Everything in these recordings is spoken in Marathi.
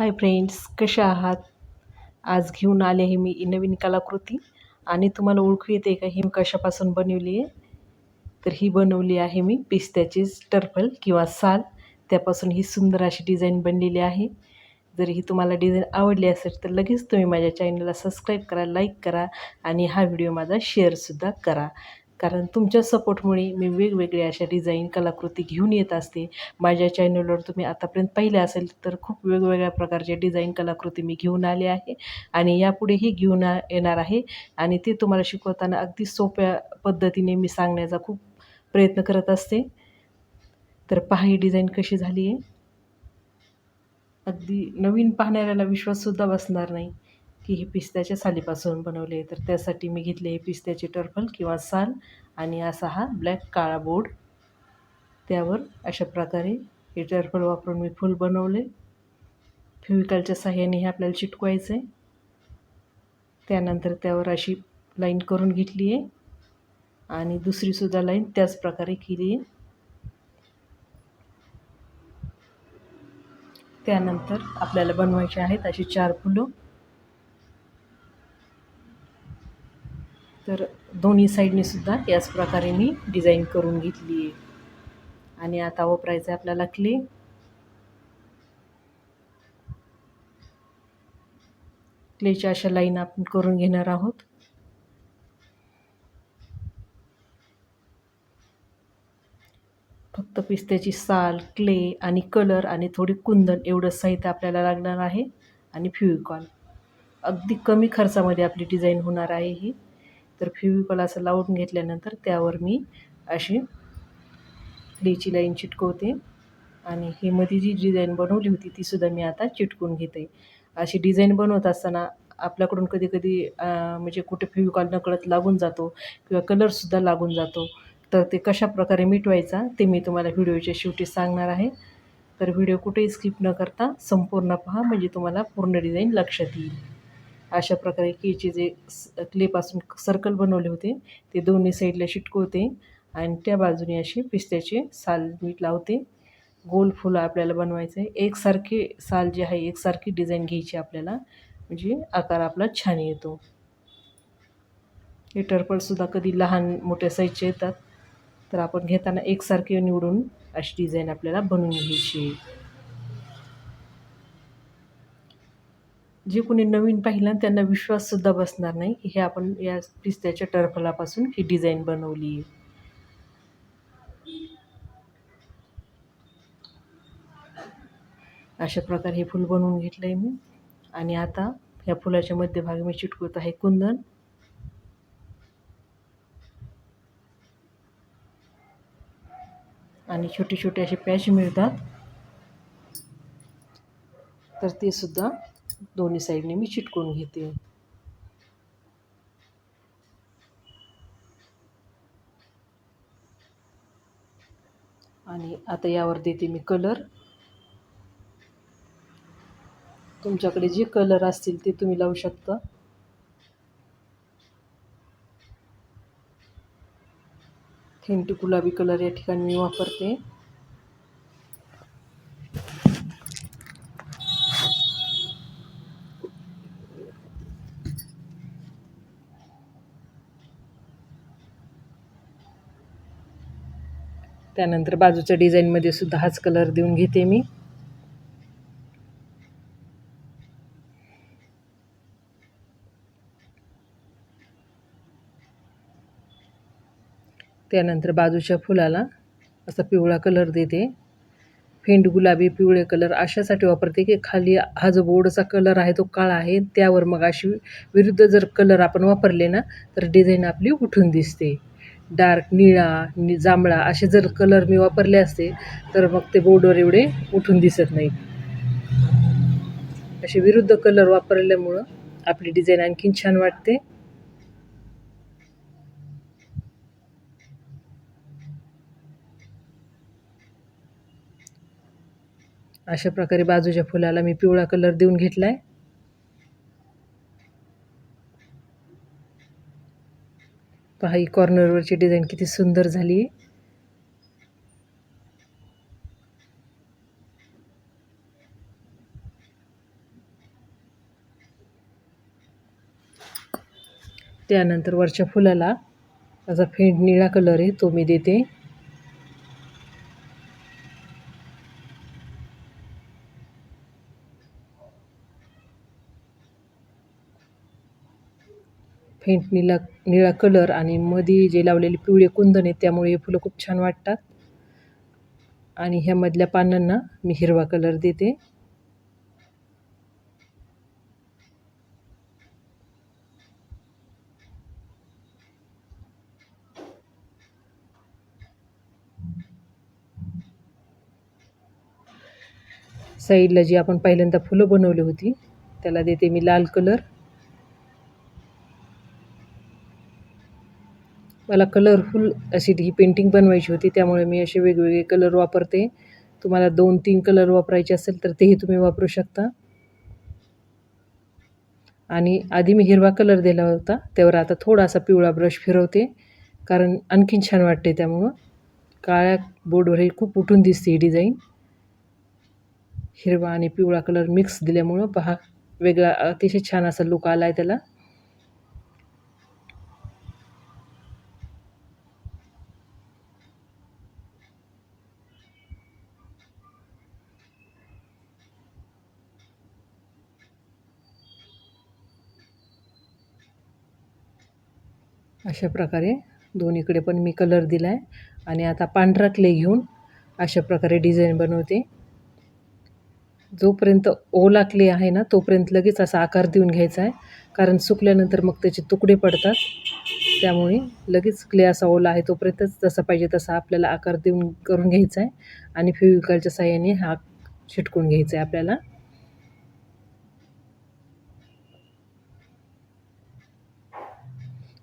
हाय फ्रेंड्स कशा आहात? आज घेऊन आले आहे मी नवीन कलाकृती. आणि तुम्हाला ओळखू येते का ही कशापासून बनवली आहे? तर ही बनवली आहे मी पिस्त्याची टर्फल किंवा साल. त्यापासून ही सुंदर अशी डिझाईन बनलेली आहे. जर ही तुम्हाला डिझाईन आवडली असेल तर लगेच तुम्ही माझ्या चॅनलला सबस्क्राईब करा लाईक करा आणि हा व्हिडिओ माझा शेअरसुद्धा करा. कारण तुमच्या सपोर्टमुळे मी वेगवेगळ्या अशा डिझाईन कलाकृती घेऊन येत असते. माझ्या चॅनलवर तुम्ही आतापर्यंत पाहिले असेल तर खूप वेगवेगळ्या प्रकारच्या डिझाईन कलाकृती मी घेऊन आले आहे आणि यापुढेही घेऊन येणार आहे आणि ते तुम्हाला शिकवताना अगदी सोप्या पद्धतीने मी सांगण्याचा खूप प्रयत्न करत असते. तर पहा ही डिझाईन कशी झाली आहे. अगदी नवीन पाहणाऱ्याला विश्वाससुद्धा बसणार नाही. की हे पिस्त्याच्या सालीपासून बनवले तर त्यासाठी मी घेतले हे पिस्त्याचे टर्फल किंवा साल आणि असा हा ब्लॅक काळा बोर्ड. त्यावर अशा प्रकारे हे टर्फल वापरून मी फूल बनवले. फेविकलच्या साह्याने हे आपल्याला चिटकवायचं आहे त्यानंतर त्यावर अशी लाईन करून घेतली आहे. आणि दुसरीसुद्धा लाईन त्याच प्रकारे केली आहे. त्यानंतर आपल्याला बनवायचे आहेत अशी चार फुलं. तर दोन्ही साईडने सुद्धा याच प्रकारे मी डिझाईन करून घेतली आहे. आणि आता वापरायचं आहे आपल्याला क्ले क्लेच्या अशा लाईन आपण करून घेणार आहोत. फक्त पिस्त्याची साल क्ले आणि कलर आणि थोडी कुंदन एवढं साहित्य आपल्याला लागणार आहे. आणि फ्युविकॉल अगदी कमी खर्चामध्ये आपली डिझाईन होणार आहे ही. तर फेविकॉल असं लावून घेतल्यानंतर त्यावर मी अशी लीची लाईन चिटकवते. आणि ही मध्ये जी डिझाईन बनवली होती तीसुद्धा मी आता चिटकून घेते. अशी डिझाईन बनवत असताना आपल्याकडून कधी कधी म्हणजे कुठे फेविकॉल नकळत लागून जातो किंवा कलरसुद्धा लागून जातो. तर ते कशा प्रकारे मिटवायचा ते मी तुम्हाला व्हिडिओच्या शेवटी सांगणार आहे. तर व्हिडिओ कुठेही स्किप न करता संपूर्ण पहा म्हणजे तुम्हाला पूर्ण डिझाईन लक्षात येईल. अशा प्रकारे केचे जे क्लेपासून सर्कल बनवले होते. ते दोन्ही साईडला चिटकवते आणि त्या बाजूने अशी पिस्त्याचे साल मीठ लावते. गोल फुलं आपल्याला बनवायचं आहे एकसारखे साल जे आहे एकसारखी डिझाईन घ्यायची आपल्याला. म्हणजे आकार आपला छान येतो. हे टर्पलसुद्धा कधी लहान मोठ्या साईजचे येतात. तर आपण घेताना एकसारखे निवडून अशी डिझाईन आपल्याला बनवून घ्यायची. जे कोणी नवीन पाहिलं त्यांना विश्वाससुद्धा बसणार नाही की हे आपण या पिस्त्याच्या टरफलापासून ही डिझाईन बनवली आहे. अशा प्रकारे हे फूल बनवून घेतलं आहे मी. आणि आता ह्या फुलाच्या मध्यभागी मी चिटकवत आहे कुंदन. आणि छोटे छोटे असे पॅच मिळतात. तर ते सुद्धा दोन्ही साईडने मी चिटकवून घेते. आणि आता यावर देते मी कलर. तुमच्याकडे जे कलर असतील ते तुम्ही लावू शकता. थेंट गुलाबी कलर या ठिकाणी मी वापरते. त्यानंतर बाजूच्या डिझाईनमध्ये सुद्धा हाच कलर देऊन घेते मी. त्यानंतर बाजूच्या फुलाला असा पिवळा कलर देते. फेंड गुलाबी पिवळे कलर अशासाठी वापरते की खाली हा जो बोर्डचा कलर आहे तो काळा आहे. त्यावर मग अशी विरुद्ध जर कलर आपण वापरले ना तर डिझाईन आपली उठून दिसते. डार्क निळा नि जांभळा असे जर कलर मी वापरले असते तर मग ते बोर्डवर एवढे उठून दिसत नाही असे विरुद्ध कलर वापरल्यामुळं आपली डिझाईन आणखीन छान वाटते. अशा प्रकारे बाजूच्या फुलाला मी पिवळा कलर देऊन घेतला आहे पहा ही कॉर्नरवरची डिझाईन किती सुंदर झाली. आहे त्यानंतर वरच्या फुलाला माझा फेंट निळा कलर आहे तो मी देते. फेंट निळा निळा कलर आणि मध्ये जे लावलेले पिवळे कुंदन आहेत त्यामुळे हे फुलं खूप छान वाटतात. आणि ह्यामधल्या पानांना मी हिरवा कलर देते. साईडला जी आपण पहिल्यांदा फुलं बनवली होती त्याला देते मी लाल कलर मला कलरफुल अशी ही पेंटिंग बनवायची होती त्यामुळे मी असे वेगवेगळे कलर वापरते. तुम्हाला दोन तीन कलर वापरायचे असेल तर तेही तुम्ही वापरू शकता. आणि आधी मी हिरवा कलर दिला होता त्यावर आता थोडासा पिवळा ब्रश फिरवते कारण आणखीन छान वाटते त्यामुळं. काळ्या बोर्डवरही खूप उठून दिसते ही डिझाईन हिरवा आणि पिवळा कलर मिक्स दिल्यामुळं पहा वेगळा अतिशय छान असा लुक आला आहे त्याला. अशा प्रकारे दोन्हीकडे पण मी कलर दिला आहे आणि आता पांढरा क्ले घेऊन अशा प्रकारे डिझाईन बनवते. जोपर्यंत ओला क्ले आहे ना तोपर्यंत लगेच असा आकार देऊन घ्यायचा आहे. कारण सुकल्यानंतर मग त्याचे तुकडे पडतात. त्यामुळे लगेच क्ले असा ओला आहे तोपर्यंतच जसा पाहिजे तसा आपल्याला आकार देऊन करून घ्यायचा आहे. आणि फेविकॉलच्या साह्याने हा चिटकून घ्यायचा आहे आपल्याला.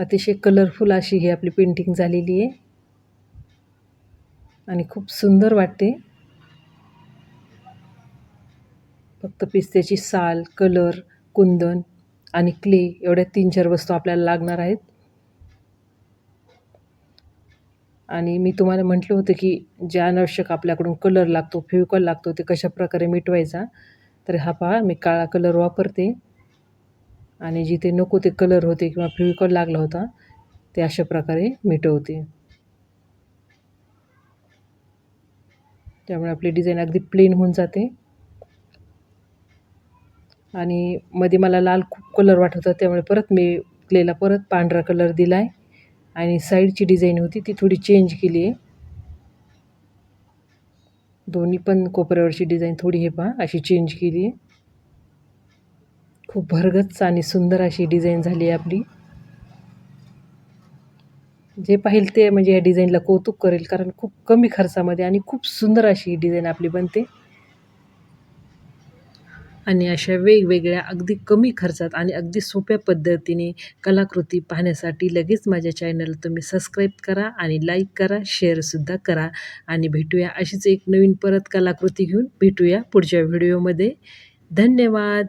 अतिशय कलरफुल अशी ही आपली पेंटिंग झालेली आहे. आणि खूप सुंदर वाटते. फक्त पिस्त्याची साल कलर कुंदन आणि क्ले एवढ्या तीन चार वस्तू आपल्याला लागणार आहेत. आणि मी तुम्हाला म्हटलं होतं की ज्या अनावश्यक आपल्याकडून कलर लागतो फेविकॉल लागतो ते कशाप्रकारे मिटवायचा? तर हा पहा मी काळा कलर वापरते. आणि जिथे नको ते कलर होते किंवा फेविकॉल लागला होता ते अशा प्रकारे मिटवते. त्यामुळे आपली डिझाईन अगदी प्लेन होऊन जाते. आणि मध्ये मला लाल खूप कलर वाटत होता त्यामुळे परत मी क्लेला परत पांढरा कलर दिला आहे आणि साईडची डिझाईन होती ती थोडी चेंज केली आहे दोन्ही पण कोपऱ्यावरची डिझाईन थोडी हे पहा अशी चेंज केली आहे खूप भरगच्च आणि सुंदर अशी डिझाईन झाली आहे आपली. जे पाहिल ते म्हणजे या डिझाईनला कौतुक करेल कारण खूप कमी खर्चामध्ये आणि खूप सुंदर अशी डिझाईन आपली बनते. आणि अशा वेगवेगळ्या अगदी कमी खर्चात आणि अगदी सोप्या पद्धतीने कलाकृती पाहण्यासाठी लगेच माझ्या चॅनल तुम्ही सबस्क्राईब करा आणि लाईक करा शेअरसुद्धा करा. आणि भेटूया अशीच एक नवीन परत कलाकृती घेऊन. भेटूया पुढच्या व्हिडिओमध्ये धन्यवाद!